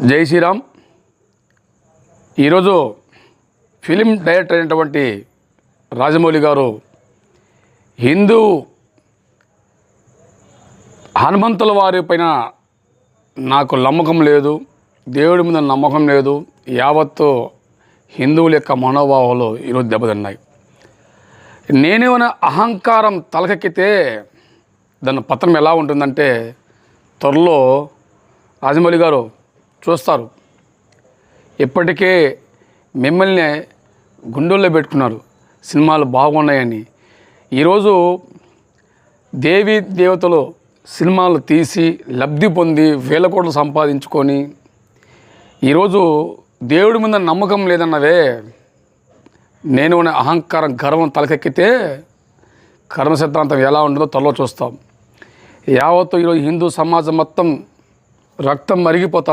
జై శ్రీరామ్. ఈరోజు film director అయినటువంటి రాజమౌళి గారు హిందూ హనుమంతుల వారి పైన నాకు నమ్మకం లేదు దేవుడి మీద నమ్మకం లేదు యావత్తు హిందువుల యొక్క మనోభావాలు ఈరోజు దెబ్బతిన్నాయి. నేనేమైనా అహంకారం తలకెక్కితే దాని పత్రం ఎలా ఉంటుందంటే త్వరలో రాజమౌళి గారు చూస్తారు. ఇప్పటికే మిమ్మల్ని గుండెల్లో పెట్టుకున్నారు. సినిమాలు బాగున్నాయని. ఈరోజు దేవి దేవతలు సినిమాలు తీసి లబ్ధి పొంది వేల కోట్లు సంపాదించుకొని ఈరోజు దేవుడి మీద నమ్మకం లేదన్నవే నేను అహంకారం గర్వం తలకెక్కితే కర్మ సిద్ధాంతం ఎలా ఉంటుందో త్వరలో చూస్తాం. యావత్తు ఈరోజు హిందూ సమాజం మొత్తం రక్తం మరిగిపోతా